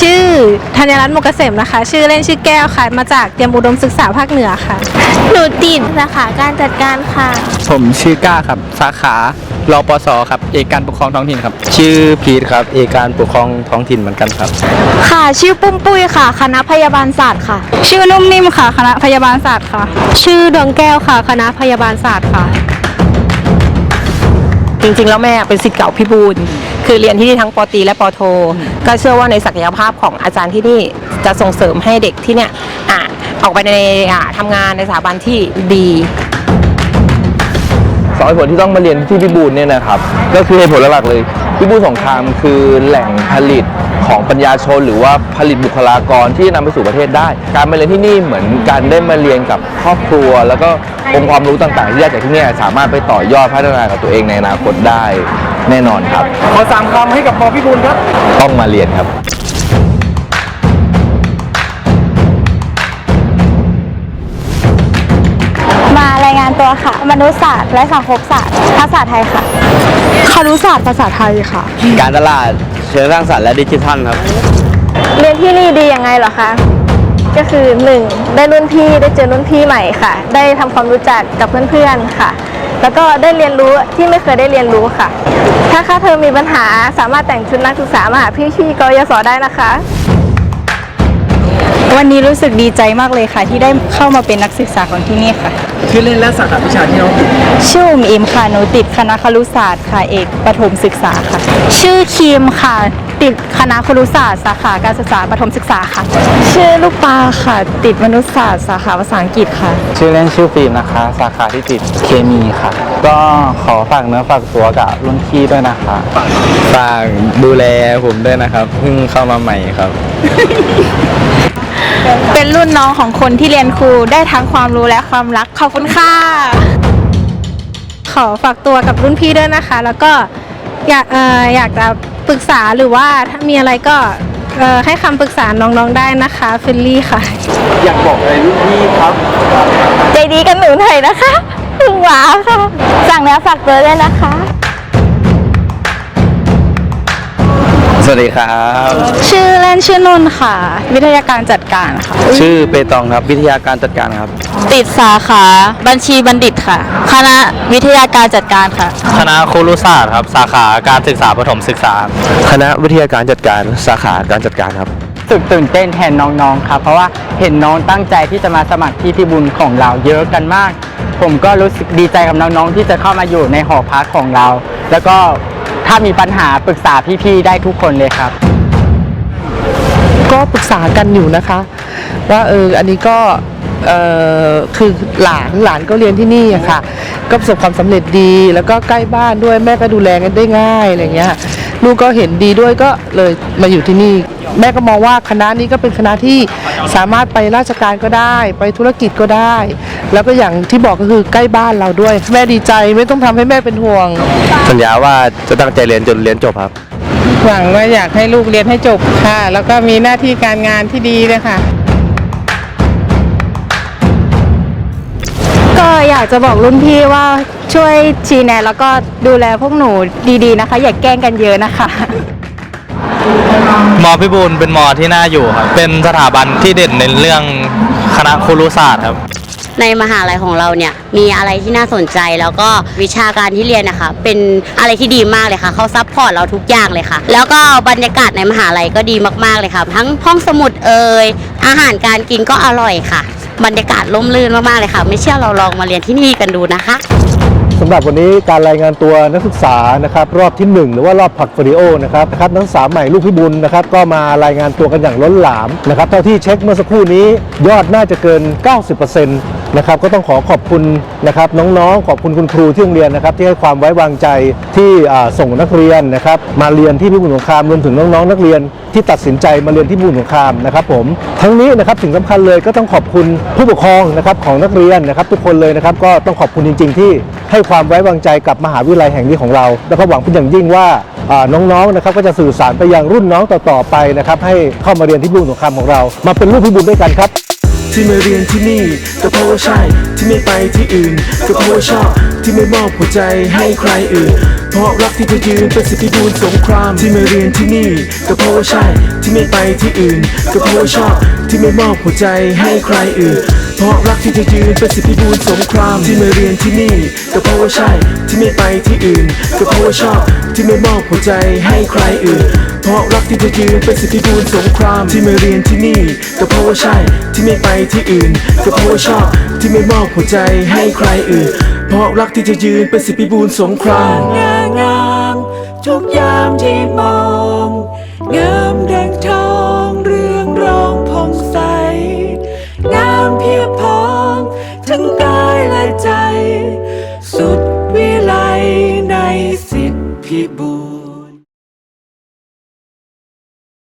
ชื่อธัญรัตน์มกเกษมนะคะ ชื่อเล่นชื่อแก้วค่ะ มาจากเตรียมอุดมศึกษาภาคเหนือค่ะ หนูติดสาขาการจัดการค่ะ ผมชื่อก้าครับ สาขารปสครับ เอกการปกครองท้องถิ่นครับ ชื่อพีทครับ เอกการปกครองท้องถิ่นเหมือนกันครับ ค่ะ ชื่อปุ้มปุ้ยค่ะ คณะพยาบาลศาสตร์ค่ะ ชื่อนุ่มนิ่มค่ะ คณะพยาบาลศาสตร์ค่ะ ชื่อดวงแก้วค่ะ คณะพยาบาลศาสตร์ค่ะ จริงๆ แล้วแม่เป็นสิทธิ์เก่าพี่บูล คือเรียนที่นี่ทั้งปอตรีและปอโท ก็เชื่อว่าในศักยภาพของอาจารย์ที่นี่จะส่งเสริมให้เด็กที่เนี่ยอะออกไปในอะทำงานในสถาบันที่ดี สองเหตุผลที่ต้องมาเรียนที่พิบูลเนี่ยนะครับ ก็คือเหตุผลหลักๆเลย พิบูลสงครามคือแหล่งผลิตของปัญญาชน หรือว่าผลิตบุคลากรที่จะนำไปสู่ประเทศได้ การมาเรียนที่นี่เหมือนการได้มาเรียนกับครอบครัว แล้วก็องค์ความรู้ต่างๆที่ได้จากที่เนี่ยสามารถไปต่อยอดพัฒนากับตัวเองในอนาคตได้ แน่นอนครับ ขอสามคำให้กับปอพิบูลครับ ต้องมาเรียนครับมารายงานตัวค่ะ มนุษยศาสตร์และสังคมศาสตร์ภาษาไทยค่ะครุศาสตร์ภาษาไทยค่ะ การตลาดเชิงสร้างสรรค์และดิจิทัลครับ เรียนที่นี่ดียังไงเหรอคะ ก็คือ 1. ได้รุ่นพี่ได้เจอรุ่นพี่ใหม่ค่ะ ได้ทำความรู้จักกับเพื่อนๆค่ะ แล้วก็ได้เรียนรู้ที่ไม่เคยได้เรียนรู้ค่ะ ถ้าค่าเทอมมีปัญหาสามารถแต่งชุดนักศึกษามาหาพี่ๆกยศได้นะคะ วันนี้รู้สึกดีใจมากเลยค่ะ ที่ได้เข้ามาเป็นนักศึกษาของที่นี่ค่ะ ชื่อเล่นและสาขาวิชาที่น้องติดชื่ออุ๋มอิมค่ะหนูติดคณะครุศาสตร์ค่ะ เอกประถมศึกษาค่ะ ชื่อคิมค่ะ ติดคณะครุศาสตร์สาขาการศึกษาประถมศึกษาค่ะ ชื่อลูกปลาค่ะ ติดมนุษยศาสตร์สาขาภาษาอังกฤษค่ะ ชื่อเล่นชื่อฟิล์มนะคะ สาขาที่ติดเคมีค่ะ ก็ขอฝากเนื้อฝากตัวกับรุ่นพี่ด้วยนะคะฝากดูแลผมด้วยนะครับเพิ่งเข้ามาใหม่ครับ เป็นรุ่นน้องของคนที่เรียนครูได้ทั้งความรู้และความรักขอบคุณค่ะขอฝากตัวกับรุ่นพี่ด้วยนะคะ แล้วก็อยากเอ่ออยากจะ ปรึกษาหรือว่าถ้ามีอะไรก็เอ่อให้คำปรึกษาน้องๆได้นะคะเฟลลี่ค่ะ อยากบอกอะไรรุ่นพี่ครับ ใจดีกันหนูหน่อยนะคะถึงหวาค่ะ สั่งเนื้อฝากตัวด้วยนะคะ สวัสดีครับ ชื่อเล่นชื่อนุ่นค่ะ วิทยาการจัดการค่ะ ชื่อเปตองครับ วิทยาการจัดการครับ ติดสาขาบัญชีบัณฑิตค่ะ คณะวิทยาการจัดการค่ะ คณะครุศาสตร์ครับ สาขาการศึกษาประถมศึกษา คณะวิทยาการจัดการสาขาการจัดการครับรู้สึกตื่นเต้นแทนน้องๆครับเพราะว่าเห็นน้องตั้งใจที่จะมาสมัครที่พี่บุญของเราเยอะกันมาก ผมก็รู้สึกดีใจกับน้องๆที่จะเข้ามาอยู่ในหอพักของเรา แล้วก็ ถ้ามีปัญหาปรึกษาพี่ๆได้ทุกคนเลยครับ ก็ปรึกษากันอยู่นะคะ ว่าเอออันนี้ก็เออคือหลานหลานก็เรียนที่นี่อะค่ะ ก็ประสบความสำเร็จดี แล้วก็ใกล้บ้านด้วยแม่ก็ดูแลกันได้ง่ายอะไรเงี้ย ลูกก็เห็นดีด้วยก็เลยมาอยู่ที่นี่ แม่ก็มองว่าคณะนี้ก็เป็นคณะที่สามารถไปราชการก็ได้ ไปธุรกิจก็ได้ แล้วก็อย่างที่บอกก็คือใกล้บ้านเราด้วย แม่ดีใจไม่ต้องทำให้แม่เป็นห่วง สัญญาว่าจะตั้งใจเรียนจนเรียนจบครับ หวังว่าอยากให้ลูกเรียนให้จบค่ะ แล้วก็มีหน้าที่การงานที่ดีเลยค่ะ ก็อยากจะบอกรุ่นพี่ว่าช่วยชี้แนะแล้วก็ดูแลพวกหนูดีๆนะคะ อย่าแกล้งกันเยอะนะคะ มอพิบูลเป็นมอที่น่าอยู่ครับ เป็นสถาบันที่เด่นในเรื่องคณะครุศาสตร์ครับ ในมหาลัยของเราเนี่ยมีอะไรที่น่าสนใจแล้วก็วิชาการที่เรียนนะคะ เป็นอะไรที่ดีมากเลยค่ะเขาซัพพอร์ตเราทุกอย่างเลยค่ะ แล้วก็บรรยากาศในมหาลัยก็ดีมากๆเลยค่ะ ทั้งห้องสมุดเอ่ยอาหารการกินก็อร่อยค่ะ บรรยากาศล่มลื่นมากๆเลยค่ะ ไม่เชื่อเราลองมาเรียนที่นี่กันดูนะคะสำหรับวันนี้การรายงานตัวนักศึกษานะครับรอบที่ 1 หรือว่ารอบผักฟริโอนะครับนะครับนักศึกษาใหม่ลูกพิบุญนะครับก็มารายงานตัวกันอย่างล้นหลามนะครับเท่าที่เช็คเมื่อสักครู่นี้ยอดน่าจะเกิน 90%น นะครับก็ต้องขอขอบคุณนะครับน้องๆ ขอบคุณคุณครูที่โรงเรียนนะครับที่ให้ความไว้วางใจที่ส่งนักเรียนนะครับมาเรียนที่พิบูลสงครามรวมถึงน้องๆนักเรียนที่ตัดสินใจมาเรียนที่พิบูลสงครามนะครับผมทั้งนี้นะครับสิ่งสำคัญเลยก็ต้องขอบคุณผู้ปกครองนะครับของนักเรียนนะครับทุกคนเลยนะครับก็ต้องขอบคุณจริง ๆ ที่ให้ความไว้วางใจกับมหาวิทยาลัยแห่งนี้ของเรา แล้วก็หวังเป็นอย่างยิ่งว่าน้องๆนะครับก็จะสื่อสารไปยังรุ่นน้องต่อๆไปนะครับให้เข้ามาเรียนที่พิบูลสงครามของเรา มาเป็นลูกพิบูลด้วยกันครับ ที่มาเรียนที่นี่ ราะใช่ที่ไม่ไปที่อื่น ก็เพราะว่าชอบที่ไม่มอบหัวใจให้ใครอื่น เพราะรักที่เธอยืนเป็นสิทธิบูรสงครามที่มาเรียนที่นี่ ก็เพราะว่าใช่ที่ไม่ไปที่อื่น ก็เพราะว่าชอบที่ไม่มอบหัวใจให้ใครอื่น เพราะรักที่เธอยืนเป็นสิทธิบูรสงครามที่มาเรียนที่นี่ ก็เพราะว่าใช่ที่ไม่ไปที่อื่น ก็เพราะว่าชอบที่ไม่มอบหัวใจให้ใครอื่น เพราะรักที่เธอยืนเป็นสิทธิบูรสงครามที่มาเรียนที่นี่ ก็เพราะว่าใช่ที่ไม่ไปที่อื่น ก็เพราะว่าชอบที่ไม่มอบหัวใจให้ใครอื่น เพราะรักที่เธอยืนเป็นสิทธิบูรสงครามงามทุกยามที่มองงามดังทอง ใจ สุดวิไลในสิทธิพิบู